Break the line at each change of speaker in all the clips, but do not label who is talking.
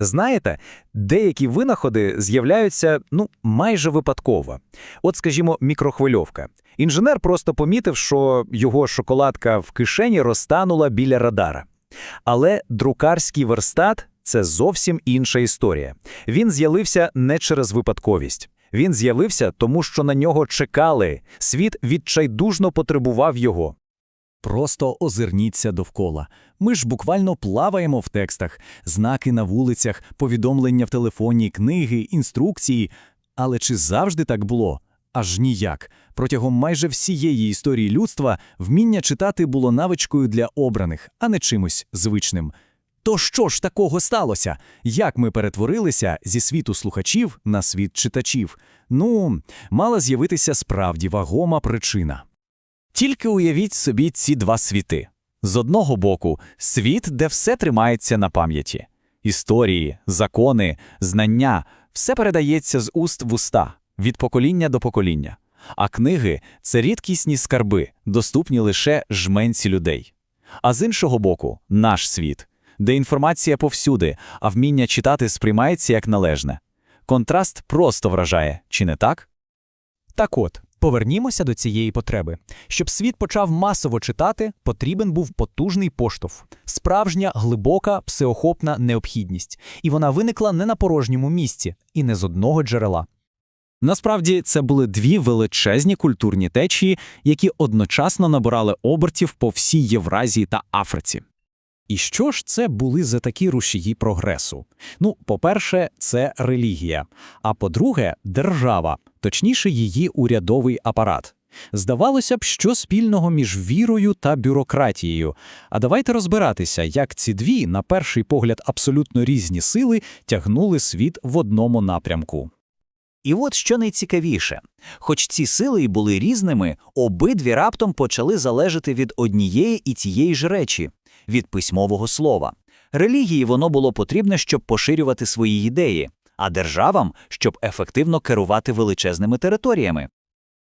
Знаєте, деякі винаходи з'являються ну майже випадково. От, скажімо, мікрохвильовка. Інженер просто помітив, що його шоколадка в кишені розтанула біля радара. Але друкарський верстат це зовсім інша історія. Він з'явився не через випадковість. Він з'явився тому, що на нього чекали. Світ відчайдужно потребував його.
Просто озирніться довкола. Ми ж буквально плаваємо в текстах, знаки на вулицях, повідомлення в телефоні, книги, інструкції. Але чи завжди так було? Аж ніяк. Протягом майже всієї історії людства вміння читати було навичкою для обраних, а не чимось звичним. То що ж такого сталося? Як ми перетворилися зі світу слухачів на світ читачів? Ну, мала з'явитися справді вагома причина. Тільки уявіть собі ці два світи. З одного боку, світ, де все тримається на пам'яті. Історії, закони, знання – все передається з уст в уста, від покоління до покоління. А книги – це рідкісні скарби, доступні лише жменці людей. А з іншого боку, наш світ, де інформація повсюди, а вміння читати сприймається як належне. Контраст просто вражає, чи не так?
Так от, повернімося до цієї потреби. Щоб світ почав масово читати, потрібен був потужний поштовх, справжня, глибока, всеохопна необхідність. І вона виникла не на порожньому місці і не з одного джерела.
Насправді це були дві величезні культурні течії, які одночасно набирали обертів по всій Євразії та Африці. І що ж це були за такі рушії прогресу? Ну, по-перше, це релігія, а по-друге, держава, точніше, її урядовий апарат. Здавалося б, що спільного між вірою та бюрократією. А давайте розбиратися, як ці дві, на перший погляд, абсолютно різні сили тягнули світ в одному напрямку.
І от що найцікавіше, хоч ці сили й були різними, обидві раптом почали залежати від однієї і тієї ж речі від письмового слова. Релігії воно було потрібне, щоб поширювати свої ідеї, а державам, щоб ефективно керувати величезними територіями.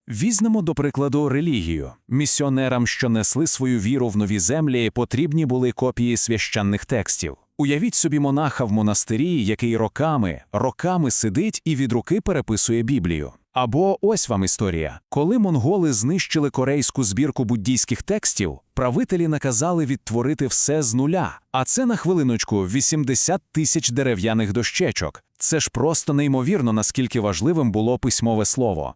Візьмемо, до прикладу, релігію. Місіонерам, що несли свою віру в нові землі, потрібні були копії священних текстів. Уявіть собі монаха в монастирі, який роками, роками сидить і від руки переписує Біблію. Або ось вам історія. Коли монголи знищили корейську збірку буддійських текстів, правителі наказали відтворити все з нуля. А це на хвилиночку 80 тисяч дерев'яних дощечок. Це ж просто неймовірно, наскільки важливим було письмове слово.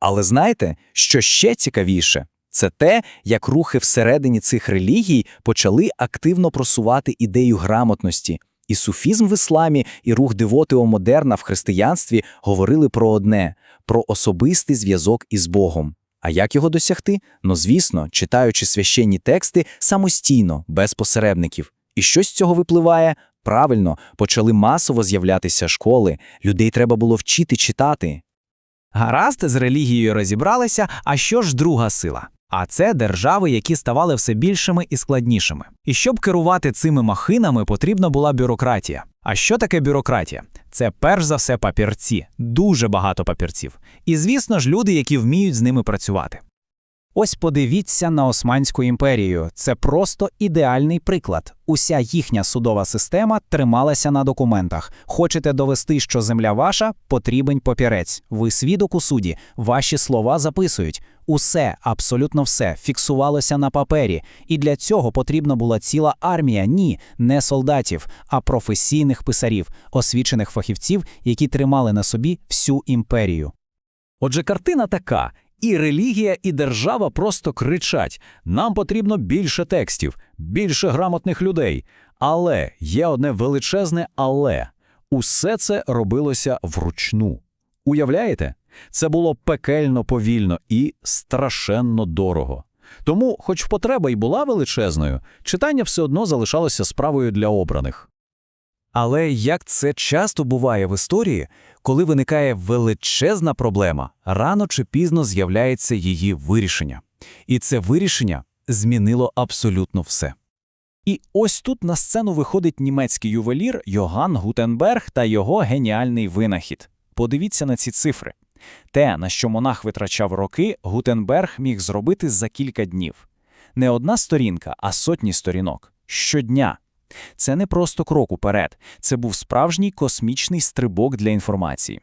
Але знаєте, що ще цікавіше? Це те, як рухи всередині цих релігій почали активно просувати ідею грамотності. І суфізм в ісламі, і рух девотио модерна в християнстві говорили про одне про особистий зв'язок із Богом. А як його досягти? Ну, звісно, читаючи священні тексти самостійно, без посередників. І що з цього випливає? Правильно, почали масово з'являтися школи, людей треба було вчити читати.
Гаразд, з релігією розібралися, а що ж друга сила? А це держави, які ставали все більшими і складнішими. І щоб керувати цими махинами, потрібна була бюрократія. А що таке бюрократія? Це перш за все папірці, дуже багато папірців. І, звісно ж, люди, які вміють з ними працювати. Ось подивіться на Османську імперію. Це просто ідеальний приклад. Уся їхня судова система трималася на документах. Хочете довести, що земля ваша, потрібен папірець. Ви свідок у суді, ваші слова записують. Усе, абсолютно все, фіксувалося на папері, і для цього потрібна була ціла армія, ні, не солдатів, а професійних писарів, освічених фахівців, які тримали на собі всю імперію.
Отже, картина така. І релігія, і держава просто кричать: нам потрібно більше текстів, більше грамотних людей. Але є одне величезне але усе це робилося вручну. Уявляєте? Це було пекельно повільно і страшенно дорого. Тому, хоч потреба й була величезною, читання все одно залишалося справою для обраних.
Але як це часто буває в історії, коли виникає величезна проблема, рано чи пізно з'являється її вирішення. І це вирішення змінило абсолютно все. І ось тут на сцену виходить німецький ювелір Йоган Гутенберг та його геніальний винахід. Подивіться на ці цифри. Те, на що монах витрачав роки, Гутенберг міг зробити за кілька днів. Не одна сторінка, а сотні сторінок щодня Це не просто крок уперед, це був справжній космічний стрибок для інформації.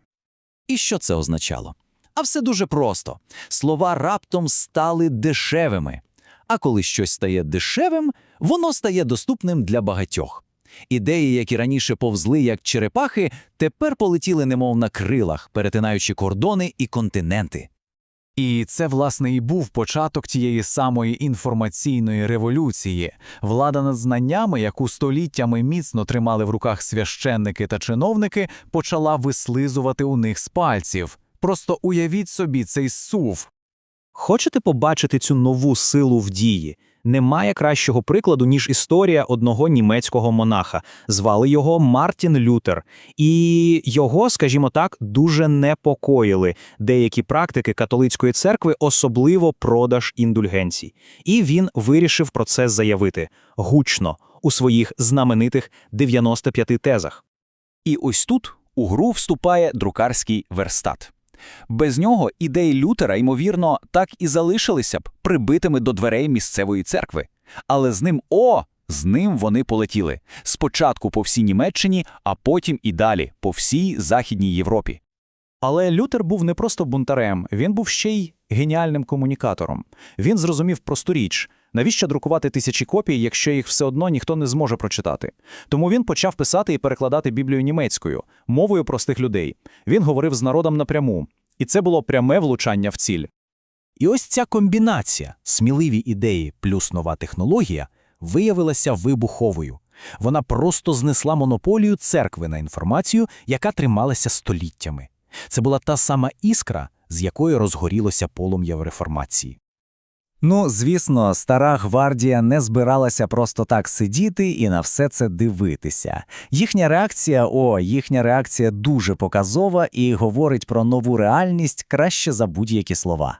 І що це означало? А все дуже просто. Слова раптом стали дешевими. А коли щось стає дешевим, воно стає доступним для багатьох. Ідеї, які раніше повзли як черепахи, тепер полетіли немов на крилах, перетинаючи кордони і континенти.
І це, власне, і був початок тієї самої інформаційної революції. Влада над знаннями, яку століттями міцно тримали в руках священники та чиновники, почала вислизувати у них з пальців. Просто уявіть собі цей сув.
Хочете побачити цю нову силу в дії? Немає кращого прикладу, ніж історія одного німецького монаха. Звали його Мартін Лютер. І його, скажімо так, дуже непокоїли деякі практики католицької церкви, особливо продаж індульгенцій. І він вирішив про це заявити гучно у своїх знаменитих 95 тезах.
І ось тут у гру вступає друкарський верстат. Без нього ідеї Лютера, ймовірно, так і залишилися б прибитими до дверей місцевої церкви. Але з ним о! З ним вони полетіли. Спочатку по всій Німеччині, а потім і далі по всій Західній Європі.
Але Лютер був не просто бунтарем, він був ще й геніальним комунікатором. Він зрозумів просту річ. Навіщо друкувати тисячі копій, якщо їх все одно ніхто не зможе прочитати? Тому він почав писати і перекладати Біблію німецькою, мовою простих людей. Він говорив з народом напряму. І це було пряме влучання в ціль.
І ось ця комбінація сміливі ідеї плюс нова технологія виявилася вибуховою. Вона просто знесла монополію церкви на інформацію, яка трималася століттями. Це була та сама іскра, з якої розгорілося полум'я в реформації.
Ну, звісно, стара гвардія не збиралася просто так сидіти і на все це дивитися. Їхня реакція, о, їхня реакція дуже показова і говорить про нову реальність краще за будь-які слова.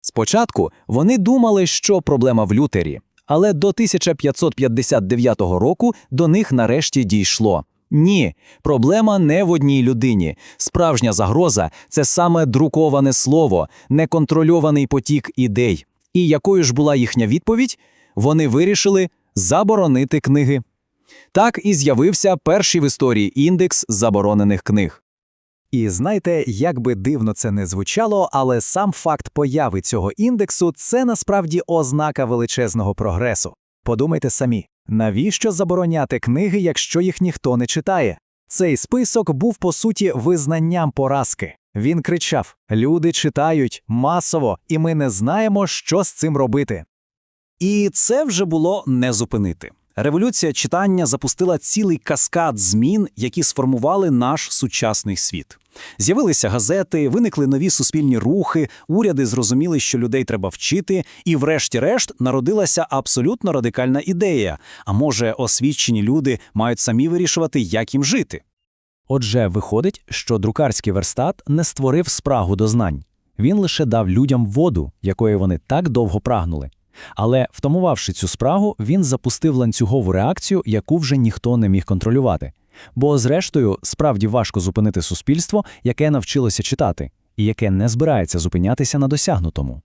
Спочатку вони думали, що проблема в Лютері, але до 1559 року до них нарешті дійшло. Ні, проблема не в одній людині. Справжня загроза це саме друковане слово, неконтрольований потік ідей. І якою ж була їхня відповідь? Вони вирішили заборонити книги. Так і з'явився перший в історії індекс заборонених книг.
І знаєте, як би дивно це не звучало, але сам факт появи цього індексу це насправді ознака величезного прогресу. Подумайте самі, навіщо забороняти книги, якщо їх ніхто не читає? Цей список був по суті визнанням поразки. Він кричав: Люди читають масово, і ми не знаємо, що з цим робити.
І це вже було не зупинити. Революція читання запустила цілий каскад змін, які сформували наш сучасний світ. З'явилися газети, виникли нові суспільні рухи, уряди зрозуміли, що людей треба вчити, і, врешті-решт, народилася абсолютно радикальна ідея. А може, освічені люди мають самі вирішувати, як їм жити.
Отже, виходить, що друкарський верстат не створив спрагу до знань. Він лише дав людям воду, якої вони так довго прагнули. Але, втамувавши цю спрагу, він запустив ланцюгову реакцію, яку вже ніхто не міг контролювати. Бо, зрештою, справді важко зупинити суспільство, яке навчилося читати, і яке не збирається зупинятися на досягнутому.